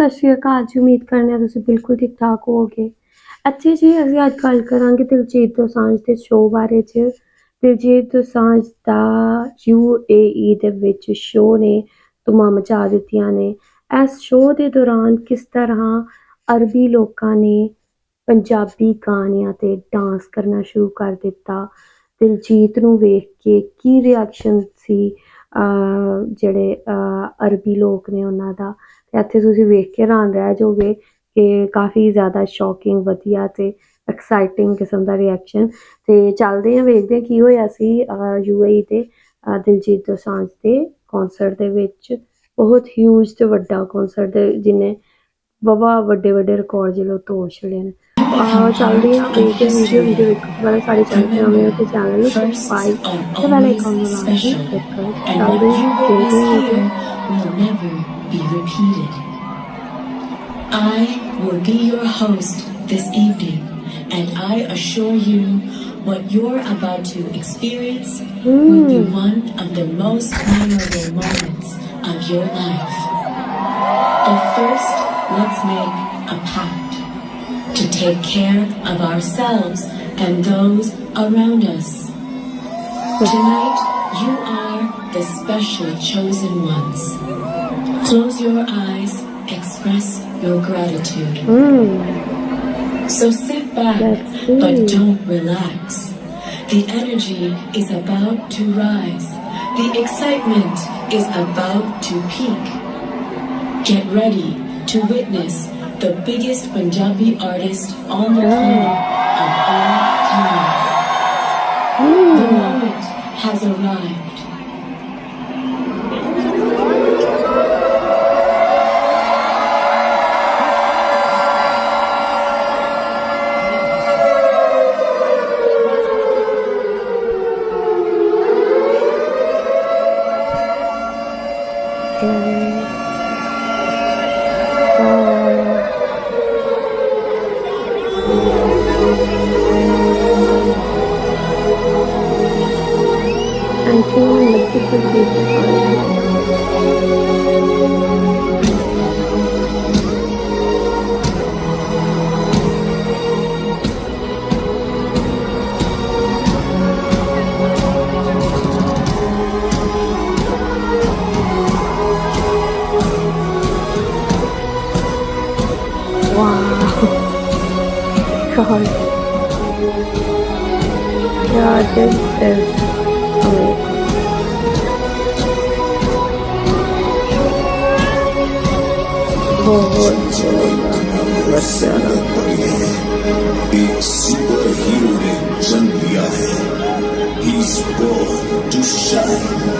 ਸਤਿ ਸ਼੍ਰੀ ਅਕਾਲ ਜੀ ਉਮੀਦ ਕਰਨੇ ਤੁਸੀਂ ਬਿਲਕੁਲ ਠੀਕ ਠਾਕ ਹੋਗੇ ਅੱਛੇ ਜੀ ਅਸੀਂ ਅੱਜ ਗੱਲ ਕਰਾਂਗੇ ਦਿਲਜੀਤ ਦੋਸਾਂਝ ਦੇ ਸ਼ੋਅ ਬਾਰੇ ਚ ਦਿਲਜੀਤ ਦੋਸਾਂਝ ਦਾ ਯੂਏਈ ਦੇ ਵਿੱਚ ਸ਼ੋਅ ਨੇ ਤੁਮਾ ਮਚਾ ਦਿੱਤੀਆਂ ਨੇ ਇਸ ਸ਼ੋਅ ਦੇ ਦੌਰਾਨ ਕਿਸ ਤਰ੍ਹਾਂ ਅਰਬੀ ਲੋਕਾਂ ਨੇ ਪੰਜਾਬੀ ਗਾਣਿਆਂ ਤੇ ਡਾਂਸ ਕਰਨਾ ਸ਼ੁਰੂ ਕਰ ਦਿੱਤਾ ਦਿਲਜੀਤ ਨੂੰ ਵੇਖ ਕੇ ਕੀ ਰਿਐਕਸ਼ਨ ਸੀ ਜਿਹੜੇ ਅਰਬੀ ਲੋਕ ਨੇ ਉਹਨਾਂ ਦਾ ਇੱਥੇ ਤੁਸੀਂ ਵੇਖ ਕੇ ਹੈਰਾਨ ਰਹਿ ਜਾਓਗੇ ਕਿ ਕਾਫੀ ਜ਼ਿਆਦਾ ਸ਼ੌਕਿੰਗ ਵਧੀਆ ਤੇ ਐਕਸਾਈਟਿੰਗ ਕਿਸਮ ਦਾ ਰਿਐਕਸ਼ਨ ਤੇ ਚੱਲਦੇ ਆਂ ਵੇਖਦੇ ਆ ਕੀ ਹੋਇਆ ਸੀ ਯੂਏਈ ਤੇ e ਦਿਲਜੀਤ ਦੋਸਾਂਝ ਦੇ ਕਨਸਰਟ ਦੇ ਵਿੱਚ ਬਹੁਤ ਹਿਊਜ ਤੇ ਵੱਡਾ ਕਨਸਰਟ ਦੇ ਜਿਨੇ ਬਵਾ ਵੱਡੇ ਵੱਡੇ ਰਿਕਾਰਡ ਜਿਹੜੇ ਤੋੜ ਛੜੇ ਨੇ ਆ ਚੱਲਦੇ ਆ ਵੇਖਦੇ ਆ ਵੀਡੀਓ ਵੀਡੀਓ ਇੱਕ ਵਾਰ ਸਾਡੇ ਚੈਨਲ ਤੇ ਆਵੇਂ ਤੇ ਚੈਨਲ ਨੂੰ ਸਬਸਕ੍ਰਾਈਬ ਤੇ ਬੈਲ ਆਈਕਨ ਨੂੰ ਲਾਉਣਾ ਤੇ ਚੱਲਦੇ ਆ ਵੇਖਦੇ ਆ will never be repeated. I will be your host this evening, and I assure you, what you're about to experience mm. will be mm. one of the most memorable moments of your life. But first, let's make a pact to take care of ourselves and those around us. Tonight, you are the special chosen ones. Close your eyes, express your gratitude. Mm. So sit back, but don't relax. The energy is about to rise. The excitement is about to peak. Get ready to witness the biggest Punjabi artist on the planet of all time. Mm has arrived. 哇，可好？呀，真是。superhero He's born to shine.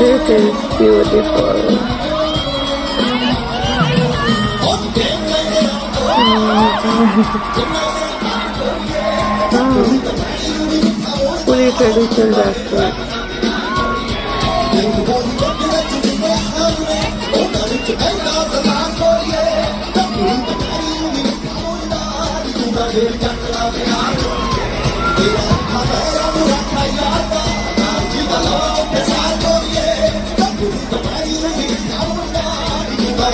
This is beautiful. oh. Fully traditional restaurant. Mm.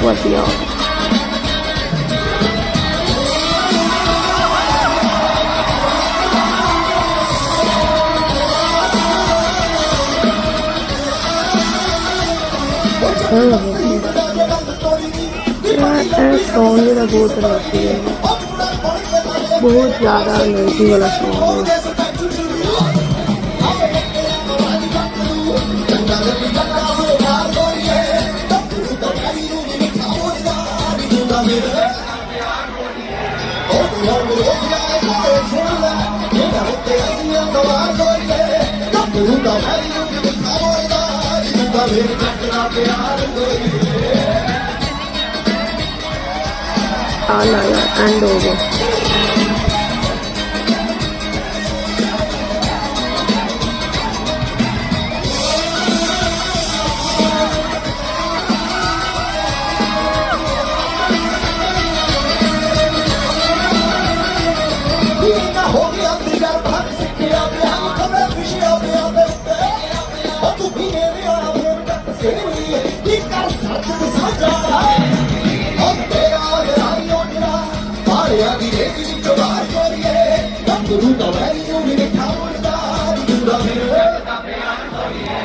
我丢！我真恶心！哎，终于在桌子了。बहुत ज़्यादा energy वाला song है ਆ ਲਾਇਆ and ਹੋ ਗਿਆ ਜਿੰਦਵਾਰ ਕਰੀਏ ਰੱਬ ਨੂੰ ਤਾਂ ਵੈਲਿਊ ਵੀ ਦਿਖਾਉਂਦਾ ਪੂਰਾ ਮੇਰੇ ਦਾ ਬਿਆਨ ਕਰੀਏ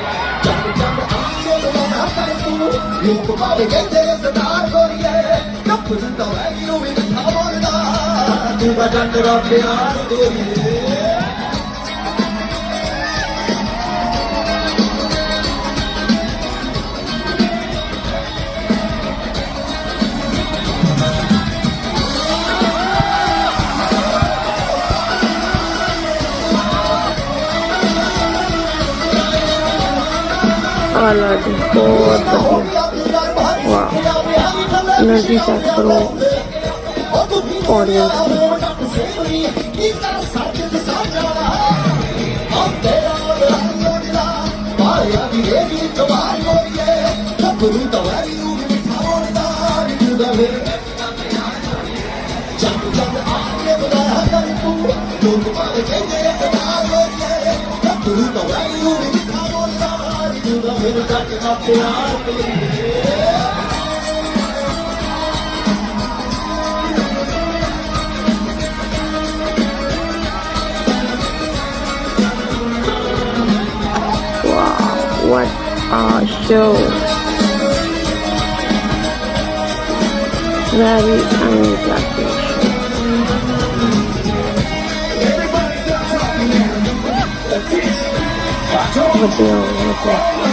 ਜੱਟ ਜੱਟ ਆਂਦੇ ਬਣਾ ਤੈਨੂੰ ਰੂਪ ਪਾਵੇ ਕਹਿੰਦੇ ਸਰਦਾਰ ਕਰੀਏ ਰੱਬ ਨੂੰ ਤਾਂ ਵੈਲਿਊ ਵੀ ਦਿਖਾਉਂਦਾ ਤੂੰ ਬਜਟ ਰੱਬ ਬਿਆਨ ਕਰੀਏ ਵਾਲਾ ਜੀ ਬਹੁਤ ਵਧੀਆ ਵਾਹ એનર્ਜੀ ਚੈੱਕ ਕਰੋ ਆਡੀਅੰਸ ਦੀ Wow, what a show very unlucky show but they all look like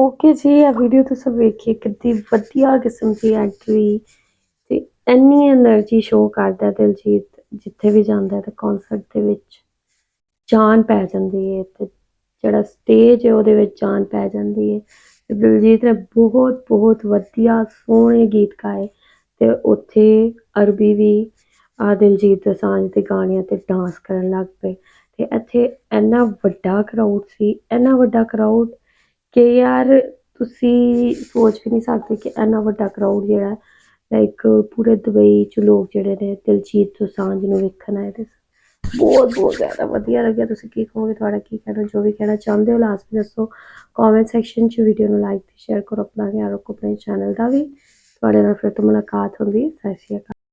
okay ਜੀ ਆ ਵੀਡੀਓ ਤੁਸੀਂ ਵੇਖੀ ਕਿੰਨੀ ਵਧੀਆ ਕਿਸਮ ਦੀ ਐਂਟਰੀ ਤੇ ਇੰਨੀ એનર્ਜੀ ਸ਼ੋ ਕਰਦਾ ਦਿਲਜੀਤ ਜਿੱਥੇ ਵੀ ਜਾਂਦਾ ਤੇ ਕਨਸਰਟ ਦੇ ਵਿੱਚ ਜਾਨ ਪੈ ਜਾਂਦੀ ਹੈ ਤੇ ਜਿਹੜਾ ਸਟੇਜ ਹੈ ਉਹਦੇ ਵਿੱਚ ਜਾਨ ਪੈ ਜਾਂਦੀ ਹੈ ਤੇ ਦਿਲਜੀਤ ਨੇ ਬਹੁਤ ਬਹੁਤ ਵਧੀਆ ਸੋਹਣੇ ਗੀਤ ਗਾਏ ਤੇ ਉੱਥੇ ਅਰਬੀ ਵੀ ਆ ਦਿਲਜੀਤ ਦਸਾਂਝ ਤੇ ਗਾਣੀਆਂ ਤੇ ਡਾਂਸ ਕਰਨ ਲੱਗ ਪਏ ਤੇ ਇੱਥੇ ਇੰਨਾ ਵੱਡਾ ਕਰਾਊਡ ਸੀ ਇੰਨਾ ਵੱਡਾ ਕਰਾਊਡ ਕਿ ਯਾਰ ਤੁਸੀਂ ਸੋਚ ਵੀ ਨਹੀਂ ਸਕਦੇ ਕਿ ਇੰਨਾ ਵੱਡਾ ਕਰਾਊਡ ਜਿਹੜਾ ਲਾਈਕ ਪੂਰੇ ਦੁਬਈ ਚ ਲੋਕ ਜਿਹੜੇ ਨੇ ਦਿਲਜੀਤ ਸਾਂਝ ਨੂੰ ਵੇਖਣ ਆਏ ਤੇ ਬਹੁਤ ਬਹੁਤ ਜ਼ਿਆਦਾ ਵਧੀਆ ਲੱਗਿਆ ਤੁਸੀਂ ਕੀ ਕਹੋਗੇ ਤੁਹਾਡਾ ਕੀ ਕਹਿਣਾ ਜੋ ਵੀ ਕਹਿਣਾ ਚਾਹੁੰਦੇ ਹੋ ਲਾਸਟ ਵਿੱਚ ਦੱਸੋ ਕਮੈਂਟ ਸੈਕਸ਼ਨ ਚ ਵੀਡੀਓ ਨੂੰ ਲਾਈਕ ਤੇ ਸ਼ੇਅਰ ਕਰੋ ਆਪਣਾ ਯਾਰੋ ਕੋ ਆਪਣੇ ਚੈਨਲ ਦਾ ਵੀ ਤੁਹਾਡੇ ਨਾਲ ਫਿਰ ਤੋਂ ਮੁਲਾਕਾਤ ਹੁੰਦੀ ਸਤਿ